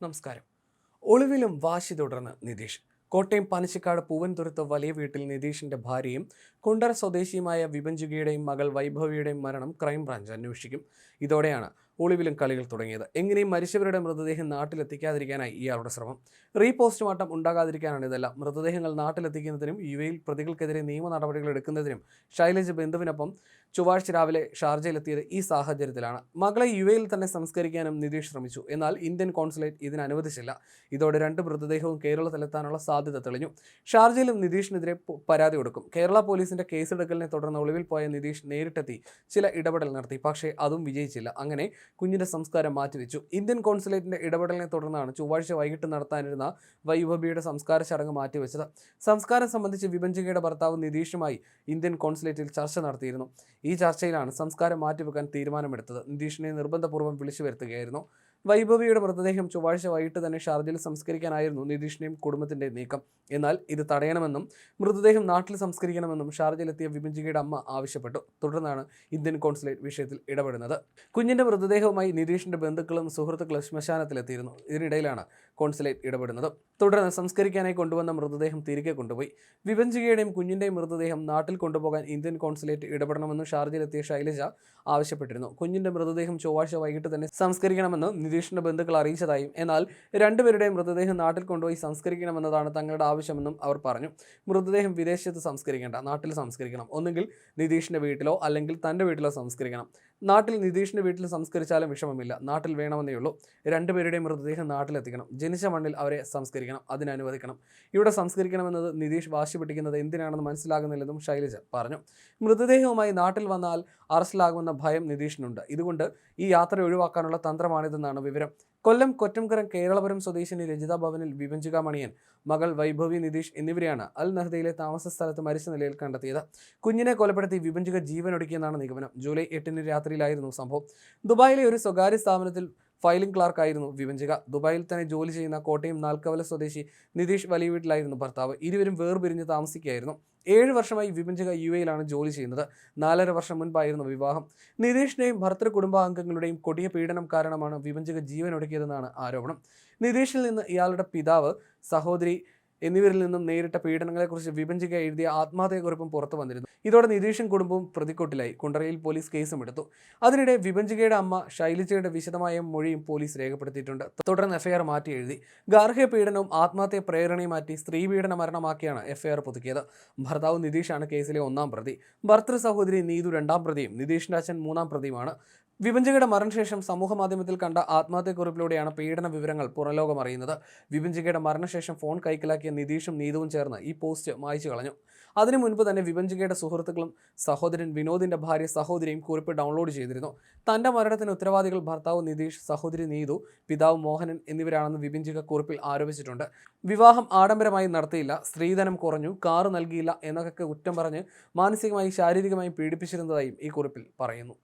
നമസ്കാരം. ഒളിവിലും വാശി തുടർന്ന് നിതീഷ്. കോട്ടയം പനച്ചിക്കാട് പൂവൻതുരുത്ത് വലിയ വീട്ടിൽ നിതീഷിന്റെ ഭാര്യയും കുണ്ടറ സ്വദേശിയുമായ വിപഞ്ചുകിയുടെയും മകൾ വൈഭവിയുടെയും മരണം ക്രൈംബ്രാഞ്ച് അന്വേഷിക്കും. ഇതോടെയാണ് ഒളിവിലും കളികൾ തുടങ്ങിയത്. എങ്ങനെയും മരിച്ചവരുടെ മൃതദേഹം നാട്ടിലെത്തിക്കാതിരിക്കാനായി ഇയാളുടെ ശ്രമം. റീ പോസ്റ്റ്മോർട്ടം ഉണ്ടാകാതിരിക്കാനാണ് ഇതെല്ലാം. മൃതദേഹങ്ങൾ നാട്ടിലെത്തിക്കുന്നതിനും യു എയിൽ പ്രതികൾക്കെതിരെ നിയമ നടപടികൾ എടുക്കുന്നതിനും ശൈലജ ബന്ധുവിനൊപ്പം ചൊവ്വാഴ്ച രാവിലെ ഷാർജയിലെത്തിയത് ഈ സാഹചര്യത്തിലാണ്. മകളെ യു എയിൽ തന്നെ സംസ്കരിക്കാനും നിതീഷ് ശ്രമിച്ചു. എന്നാൽ ഇന്ത്യൻ കോൺസുലേറ്റ് ഇതിനനുവദിച്ചില്ല ഇതോടെ രണ്ട് മൃതദേഹവും കേരളത്തിലെത്താനുള്ള സാധ്യത തെളിഞ്ഞു. ഷാർജയിലും നിതീഷിനെതിരെ പരാതി കൊടുക്കും. കേരള പോലീസിന്റെ കേസെടുക്കലിനെ തുടർന്ന് ഒളിവിൽ പോയ നിതീഷ് നേരിട്ടെത്തി. ചില ഇടപെടൽ നടത്തി. പക്ഷേ അതും വിജയിച്ചില്ല. അങ്ങനെ കുഞ്ഞിന്റെ സംസ്കാരം മാറ്റിവെച്ചു. ഇന്ത്യൻ കോൺസുലേറ്റിന്റെ ഇടപെടലിനെ തുടർന്നാണ് ചൊവ്വാഴ്ച വൈകിട്ട് നടത്താനിരുന്ന വൈഭവിയുടെ സംസ്കാര ചടങ്ങ് മാറ്റിവെച്ചത്. സംസ്കാരം സംബന്ധിച്ച് വിഭജികയുടെ ഭർത്താവ് നിതീഷുമായി ഇന്ത്യൻ കോൺസുലേറ്റിൽ ചർച്ച നടത്തിയിരുന്നു. ഈ ചർച്ചയിലാണ് സംസ്കാരം മാറ്റിവെക്കാൻ തീരുമാനമെടുത്തത്. നിതീഷിനെ നിർബന്ധപൂർവം വിളിച്ചു വരുത്തുകയായിരുന്നു വൈഭവിയുടെ മൃതദേഹം ചൊവ്വാഴ്ച വൈകിട്ട് തന്നെ ഷാർജയിൽ സംസ്കരിക്കാനായിരുന്നു നിതീഷിനെയും കുടുംബത്തിന്റെ നീക്കം. എന്നാൽ ഇത് തടയണമെന്നും മൃതദേഹം നാട്ടിൽ സംസ്കരിക്കണമെന്നും ഷാർജയിലെത്തിയ വിഭജികയുടെ അമ്മ ആവശ്യപ്പെട്ടു. തുടർന്നാണ് ഇന്ത്യൻ കോൺസുലേറ്റ് വിഷയത്തിൽ ഇടപെടുന്നത്. കുഞ്ഞിന്റെ മൃതദേഹവുമായി നിതീഷിന്റെ ബന്ധുക്കളും സുഹൃത്തുക്കളും ശ്മശാനത്തിലെത്തിയിരുന്നു. ഇതിനിടയിലാണ് കോൺസുലേറ്റ് ഇടപെടുന്നത്. തുടർന്ന് സംസ്കരിക്കാനായി കൊണ്ടുവന്ന മൃതദേഹം തിരികെ കൊണ്ടുപോയി. വിഭജികയുടെയും കുഞ്ഞിന്റെയും മൃതദേഹം നാട്ടിൽ കൊണ്ടുപോകാൻ ഇന്ത്യൻ കോൺസുലേറ്റ് ഇടപെടണമെന്ന് ഷാർജയിലെത്തിയ ശൈലജ ആവശ്യപ്പെട്ടിരുന്നു. കുഞ്ഞിന്റെ മൃതദേഹം ചൊവ്വാഴ്ച വൈകിട്ട് തന്നെ സംസ്കരിക്കണമെന്ന് നിതീഷിന്റെ ബന്ധുക്കൾ അറിയിച്ചതായും. എന്നാൽ രണ്ടുപേരുടെയും മൃതദേഹം നാട്ടിൽ കൊണ്ടുപോയി സംസ്കരിക്കണമെന്നതാണ് തങ്ങളുടെ ആവശ്യമെന്നും അവർ പറഞ്ഞു. മൃതദേഹം വിദേശത്ത് സംസ്കരിക്കേണ്ട നാട്ടിൽ സംസ്കരിക്കണം. ഒന്നുകിൽ നിതീഷിന്റെ വീട്ടിലോ അല്ലെങ്കിൽ തന്റെ വീട്ടിലോ സംസ്കരിക്കണം. നാട്ടിൽ നിതീഷിന്റെ വീട്ടിൽ സംസ്കരിച്ചാലും വിഷമമില്ല. നാട്ടിൽ വേണമെന്നേ ഉള്ളൂ. രണ്ടുപേരുടെയും മൃതദേഹം നാട്ടിലെത്തിക്കണം. ജനിച്ച മണ്ണിൽ അവരെ സംസ്കരിക്കണം. അതിന് അനുവദിക്കണം. ഇവിടെ സംസ്കരിക്കണമെന്നത് നിതീഷ് വാശി പിടിക്കുന്നത് എന്തിനാണെന്ന് മനസ്സിലാകുന്നില്ലെന്നും ശൈലജ പറഞ്ഞു. മൃതദേഹവുമായി നാട്ടിൽ വന്നാൽ അറസ്റ്റിലാകുമെന്ന ഭയം നിതീഷിനുണ്ട്. ഇതുകൊണ്ട് ഈ യാത്ര ഒഴിവാക്കാനുള്ള തന്ത്രമാണിതെന്നാണ് വിവരം. കൊല്ലം കൊറ്റംകരം കേരളപുരം സ്വദേശിനി രജിത ഭവനിൽ വിഭഞ്ചിക മണിയൻ മകൾ വൈഭവി നിതീഷ് എന്നിവരെയാണ് അൽ നഹദയിലെ താമസ സ്ഥലത്ത് മരിച്ച നിലയിൽ കണ്ടെത്തിയത്. കുഞ്ഞിനെ കൊലപ്പെടുത്തി വിഭഞ്ചിക ജീവനൊടുക്കിയെന്നാണ് നിഗമനം. ജൂലൈ എട്ടിന് രാത്രിയിലായിരുന്നു സംഭവം. ദുബായിലെ ഒരു സ്വകാര്യ സ്ഥാപനത്തിൽ ഫയലിംഗ് ക്ലാർക്കായിരുന്നു വിഭജിക ദുബായിൽ തന്നെ ജോലി ചെയ്യുന്ന കോട്ടയം നാൽക്കവല സ്വദേശി നിതീഷ് വലിയ വീട്ടിലായിരുന്നു ഭർത്താവ്. ഇരുവരും വേർപിരിഞ്ഞ് താമസിക്കുകയായിരുന്നു. ഏഴ് വർഷമായി വിഭജിക യു എയിലാണ് ജോലി ചെയ്യുന്നത്. നാലര വർഷം മുൻപായിരുന്നു വിവാഹം. നിതീഷിന്റെയും ഭർത്തൃ കുടുംബാംഗങ്ങളുടെയും കൊടിയ പീഡനം കാരണമാണ് വിഭജിക ജീവനൊടുക്കിയതെന്നാണ് ആരോപണം. നിതീഷിൽ നിന്ന് ഇയാളുടെ പിതാവ് സഹോദരി എന്നിവരിൽ നിന്നും നേരിട്ട പീഡനങ്ങളെക്കുറിച്ച് വിഭജിക എഴുതിയ ആത്മഹത്യക്കുറിപ്പും പുറത്തു വന്നിരുന്നു. ഇതോടെ നിതീഷും കുടുംബവും പ്രതിക്കൂട്ടിലായി. കുണ്ടറയിൽ പോലീസ് കേസും എടുത്തു. അതിനിടെ വിഭജികയുടെ അമ്മ ശൈലജയുടെ വിശദമായ മൊഴിയും പോലീസ് രേഖപ്പെടുത്തിയിട്ടുണ്ട്. തുടർന്ന് എഫ്ഐആർ മാറ്റി എഴുതി. ഗാർഹിക പീഡനവും ആത്മഹത്യ പ്രേരണയും മാറ്റി സ്ത്രീ പീഡന മരണമാക്കിയാണ് എഫ്ഐആർ പുതുക്കിയത്. ഭർത്താവ് നിതീഷാണ് കേസിലെ ഒന്നാം പ്രതി. ഭർത്തൃ സഹോദരി നീതു രണ്ടാം പ്രതിയും നിതീഷിന്റെ അച്ഛൻ മൂന്നാം പ്രതിയുമാണ്. വിഭജികയുടെ മരണശേഷം സമൂഹ മാധ്യമത്തിൽ കണ്ട ആത്മഹത്യക്കുറിപ്പിലൂടെയാണ് പീഡന വിവരങ്ങൾ പുറലോകം അറിയുന്നത്. വിപഞ്ചികയുടെ മരണശേഷം ഫോൺ കൈക്കലാക്കിയ നിതീഷും നീതുവും ചേർന്ന് ഈ പോസ്റ്റ് മായ്ച്ചു കളഞ്ഞു. അതിനു മുൻപ് തന്നെ വിപഞ്ചികയുടെ സുഹൃത്തുക്കളും സഹോദരൻ വിനോദിന്റെ ഭാര്യ സഹോദരിയും കുറിപ്പ് ഡൗൺലോഡ് ചെയ്തിരുന്നു. തന്റെ മരണത്തിന് ഉത്തരവാദികൾ ഭർത്താവ് നിതീഷ് സഹോദരി നീതു പിതാവ് മോഹനൻ എന്നിവരാണെന്ന് വിപഞ്ചിക കുറിപ്പിൽ ആരോപിച്ചിട്ടുണ്ട്. വിവാഹം ആഡംബരമായി നടത്തിയില്ല. സ്ത്രീധനം കുറഞ്ഞു. കാറ് നൽകിയില്ല എന്നൊക്കെ കുറ്റം പറഞ്ഞ് മാനസികമായി ശാരീരികമായി പീഡിപ്പിച്ചിരുന്നതായും ഈ കുറിപ്പിൽ പറയുന്നു.